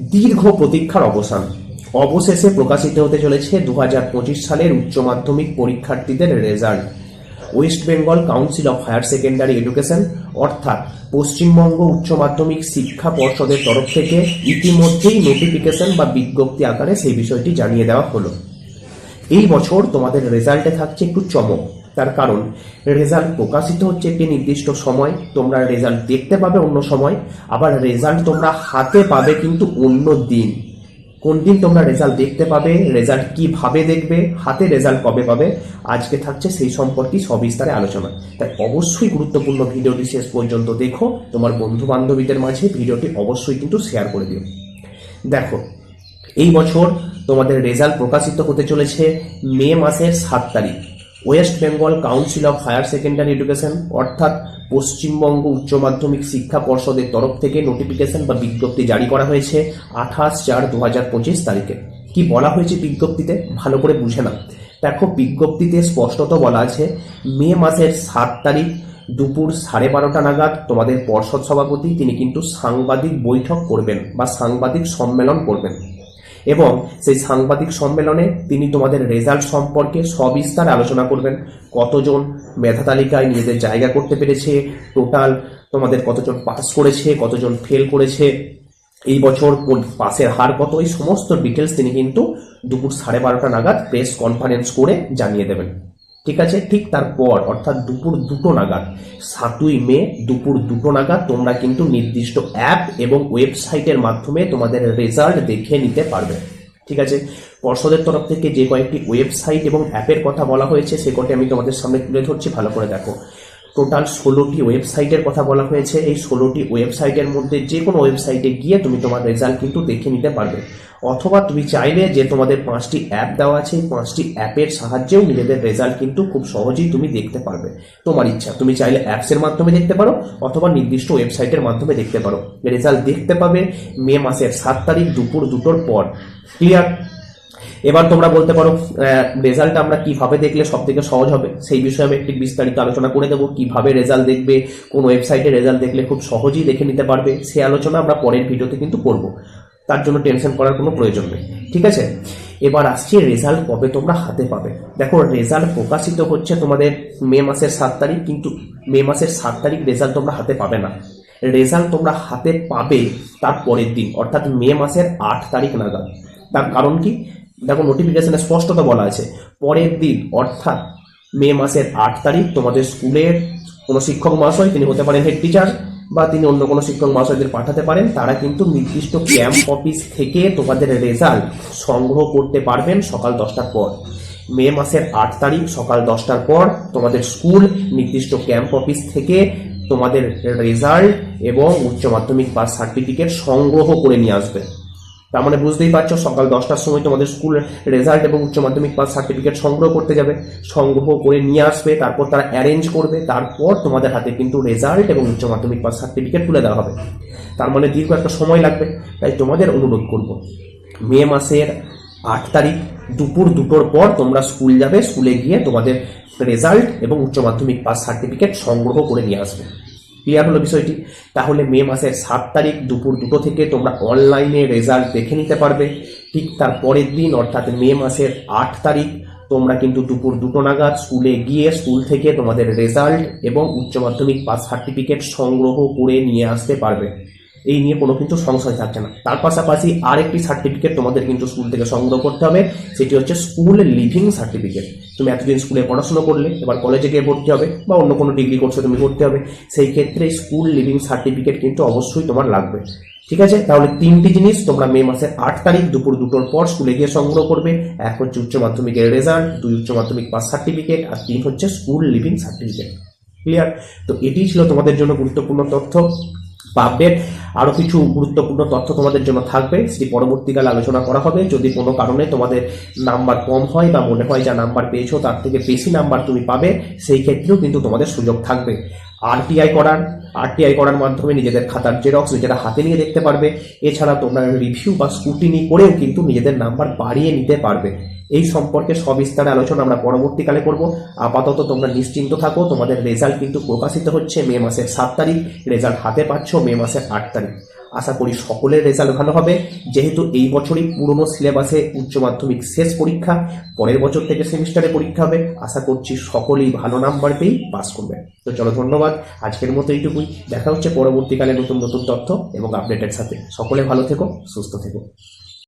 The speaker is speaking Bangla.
দীর্ঘ প্রতীক্ষার অবসান। অবশেষে প্রকাশিত হতে চলেছে দু হাজার পঁচিশ সালের উচ্চ মাধ্যমিক পরীক্ষার্থীদের result. West Bengal council of higher secondary education, অর্থাৎ পশ্চিমবঙ্গ উচ্চ মাধ্যমিক শিক্ষা পর্ষদের তরফ থেকে ইতিমধ্যেই নোটিফিকেশন বা বিজ্ঞপ্তি আকারে সেই বিষয়টি জানিয়ে দেওয়া হলো। এই বছর তোমাদের রেজাল্টে থাকছে একটু চমক। তার কারণ, রেজাল্ট প্রকাশিত হচ্ছে একটি নির্দিষ্ট সময়, তোমরা রেজাল্ট দেখতে পাবে অন্য সময়, আবার রেজাল্ট তোমরা হাতে পাবে কিন্তু অন্য দিন। কোন দিন তোমরা রেজাল্ট দেখতে পাবে, রেজাল্ট কীভাবে দেখবে, হাতে রেজাল্ট কবে পাবে, আজকে থাকছে সেই সম্পর্কে সবিস্তারে আলোচনা। তাই অবশ্যই গুরুত্বপূর্ণ ভিডিওটি শেষ পর্যন্ত দেখো, তোমার বন্ধু বান্ধবীদের মাঝে ভিডিওটি অবশ্যই কিন্তু শেয়ার করে দিও। দেখো, এই বছর তোমাদের রেজাল্ট প্রকাশিত হতে চলেছে মে মাসের সাত তারিখ। West Bengal council of higher secondary education, অর্থাৎ পশ্চিমবঙ্গ উচ্চ মাধ্যমিক শিক্ষা পর্ষদের তরফ থেকে নোটিফিকেশন বা বিজ্ঞপ্তি জারি করা হয়েছে আঠাশ চার দু হাজার পঁচিশ তারিখে। কি বলা হয়েছে বিজ্ঞপ্তিতে? ভালো করে বুঝে না দেখো, বিজ্ঞপ্তিতে স্পষ্টত বলা আছে, মে মাসের সাত তারিখ দুপুর সাড়ে বারোটা নাগাদ তোমাদের পর্ষদ সভাপতি, তিনি কিন্তু সাংবাদিক বৈঠক করবেন বা সাংবাদিক সম্মেলন করবেন। এবং সেই সাংবাদিক সম্মেলনে তিনি তোমাদের রেজাল্ট সম্পর্কে সবিস্তার আলোচনা করবেন। কতজন মেধা তালিকায় নিজেদের জায়গা করতে পেরেছে টোটাল তোমাদের কতজন পাস করেছে, কতজন ফেল করেছে, এই বছর পাসের হার কত, এই সমস্ত ডিটেলস তিনি কিন্তু দুপুর সাড়ে বারোটা নাগাদ প্রেস কনফারেন্স করে জানিয়ে দেবেন। ঠিক আছে? ঠিক তারপর, অর্থাৎ দুপুর দুটো নাগাদ, সাতই মে দুপুর দুটো নাগাদ তোমরা কিন্তু নির্দিষ্ট অ্যাপ এবং ওয়েবসাইটের মাধ্যমে তোমাদের রেজাল্ট দেখে নিতে পারবে। ঠিক আছে? পর্ষদের তরফ থেকে যে কয়েকটি ওয়েবসাইট এবং অ্যাপের কথা বলা হয়েছে, সে কটি আমি তোমাদের সামনে তুলে ধরছি, ভালো করে দেখো। টোটাল ষোলোটি ওয়েবসাইটের কথা বলা হয়েছে। এই ষোলোটি ওয়েবসাইটের মধ্যে যে কোনো ওয়েবসাইটে গিয়ে তুমি তোমার রেজাল্ট কিন্তু দেখে নিতে পারবে। অথবা তুমি চাইলে যে তোমাদের পাঁচটি অ্যাপ দেওয়া আছে পাঁচটি অ্যাপের সাহায্যেও নিজেদের রেজাল্ট কিন্তু খুব সহজেই তুমি দেখতে পারবে। তোমার ইচ্ছা, তুমি চাইলে অ্যাপসের মাধ্যমে দেখতে পারো, অথবা নির্দিষ্ট ওয়েবসাইটের মাধ্যমে দেখতে পারো। রেজাল্ট দেখতে পাবে মে মাসের সাত তারিখ দুপুর দুটোর পর। ক্লিয়ার এবার তোমরা বলতে পারো রেজাল্ট আমরা কীভাবে দেখলে সব থেকে সহজ হবে, সেই বিষয়ে আমি একটি বিস্তারিত আলোচনা করে দেবো। কীভাবে রেজাল্ট দেখবে, কোন ওয়েবসাইটে রেজাল্ট দেখলে খুব সহজেই দেখে নিতে পারবে সেই আলোচনা আমরা পরের ভিডিওতে কিন্তু করব। তার জন্য টেনশন করার কোনো প্রয়োজন নেই, ঠিক আছে? এবার আসছে রেজাল্ট কবে তোমরা হাতে পাবে। দেখো রেজাল্ট প্রকাশিত হচ্ছে তোমাদের মে মাসের সাত তারিখ, কিন্তু মে মাসের সাত তারিখ রেজাল্ট তোমরা হাতে পাবে না। রেজাল্ট তোমরা হাতে পাবে তার পরের দিন, অর্থাৎ মে মাসের আট তারিখ নাগাদ। তার কারণ কি? দেখো নোটিফিকেশনে স্পষ্টত বলা আছে, পরের দিন, অর্থাৎ মে মাসের আট তারিখ, তোমাদের স্কুলের কোনো শিক্ষক মহাশয়, তিনি হতে পারেন হেড টিচার বা তিনি অন্য কোনো শিক্ষক মহাশয়দের পাঠাতে পারেন, তারা কিন্তু নির্দিষ্ট ক্যাম্প অফিস থেকে তোমাদের রেজাল্ট সংগ্রহ করতে পারবেন সকাল দশটার পর। মে মাসের আট তারিখ, সকাল দশটার পর তোমাদের স্কুল নির্দিষ্ট ক্যাম্প অফিস থেকে তোমাদের রেজাল্ট এবং উচ্চ মাধ্যমিক পাস সার্টিফিকেট সংগ্রহ করে নিয়ে আসবে। তার মানে বুঝতেই পারছ, সকাল দশটার সময় তোমাদের স্কুল রেজাল্ট এবং উচ্চ মাধ্যমিক পাস সার্টিফিকেট সংগ্রহ করতে যাবে। সংগ্রহ করে নিয়ে আসবে, তারপর তারা অ্যারেঞ্জ করবে, তারপর তোমাদের হাতে কিন্তু রেজাল্ট এবং উচ্চ মাধ্যমিক পাস সার্টিফিকেট তুলে দেওয়া হবে। তার মানে দীর্ঘ একটা সময় লাগবে, তাই তোমাদের অনুরোধ করব। মে মাসের আট তারিখ দুপুর দুটোর পর তোমরা স্কুল যাবে, স্কুলে গিয়ে তোমাদের রেজাল্ট এবং উচ্চ মাধ্যমিক পাস সার্টিফিকেট সংগ্রহ করে নিয়ে আসবে। ক্লিয়ার হলো বিষয়টি? তাহলে মে মাসের সাত তারিখ দুপুর দুটো থেকে তোমরা অনলাইনে রেজাল্ট দেখে নিতে পারবে। ঠিক তার পরের দিন, অর্থাৎ মে মাসের আট তারিখ, তোমরা কিন্তু দুপুর দুটো নাগাদ স্কুলে গিয়ে স্কুল থেকে তোমাদের রেজাল্ট এবং উচ্চ মাধ্যমিক পাস সার্টিফিকেট সংগ্রহ করে নিয়ে আসতে পারবে। এই নিয়ে কোনো কিন্তু সংশয় থাকছে না। তার পাশাপাশি আরেকটি সার্টিফিকেট তোমাদের কিন্তু স্কুল থেকে সংগ্রহ করতে হবে, সেটি হচ্ছে স্কুল লিভিং সার্টিফিকেট তুমি এতদিন স্কুলে পড়াশোনা করলে, এবার কলেজে গিয়ে ভর্তি হবে বা অন্য কোনো ডিগ্রি কোর্সে তুমি ভর্তি হবে, সেই ক্ষেত্রে স্কুল লিভিং সার্টিফিকেট কিন্তু অবশ্যই তোমার লাগবে। ঠিক আছে? তাহলে তিনটি জিনিস তোমরা মে মাসের আট তারিখ দুপুর দুটোর পর স্কুলে গিয়ে সংগ্রহ করবে। এক হচ্ছে উচ্চ মাধ্যমিকের রেজাল্ট দুই উচ্চ মাধ্যমিক পাস সার্টিফিকেট আর তিন হচ্ছে স্কুল লিভিং সার্টিফিকেট ক্লিয়ার তো এটি ছিল তোমাদের জন্য গুরুত্বপূর্ণ তথ্য। আপডেট আরও কিছু গুরুত্বপূর্ণ তথ্য তোমাদের জন্য থাকবে, সেটি পরবর্তীকালে আলোচনা করা হবে। যদি কোনো কারণে তোমাদের নাম্বার কম হয় বা মনে হয় যা নাম্বার পেয়েছ তার থেকে বেশি নাম্বার তুমি পাবে, সেই ক্ষেত্রেও কিন্তু তোমাদের সুযোগ থাকবে। আরটিআই করার আরটিআই করার মাধ্যমে নিজেদের খাতার জেরক্স নিজেরা হাতে নিয়ে দেখতে পারবে। এছাড়া তোমরা রিভিউ বা স্কুটিনি করেও কিন্তু নিজেদের নাম্বার বাড়িয়ে নিতে পারবে। এই সম্পর্কে সবিস্তারে আলোচনা আমরা পরবর্তীকালে করব। আপাতত তোমরা নিশ্চিন্ত থাকো, তোমাদের রেজাল্ট কিন্তু প্রকাশিত হচ্ছে মে মাসের সাত তারিখ। রেজাল্ট হাতে পাচ্ছ মে মাসের আট তারিখ। আশা করি সকলের রেজাল্ট ভালো হবে। যেহেতু এই বছরই পুরনো সিলেবাসে উচ্চ মাধ্যমিক শেষ পরীক্ষা, পরের বছর থেকে সেমিস্টারে পরীক্ষা হবে। আশা করছি সকলেই ভালো নাম্বার পেয়েই পাস করবে। তো চলো ধন্যবাদ। আজকের মতো এইটুকুই। দেখা হচ্ছে পরবর্তীকালে নতুন নতুন তথ্য এবং আপডেটের সাথে। সকলে ভালো থেকো, সুস্থ থেকো।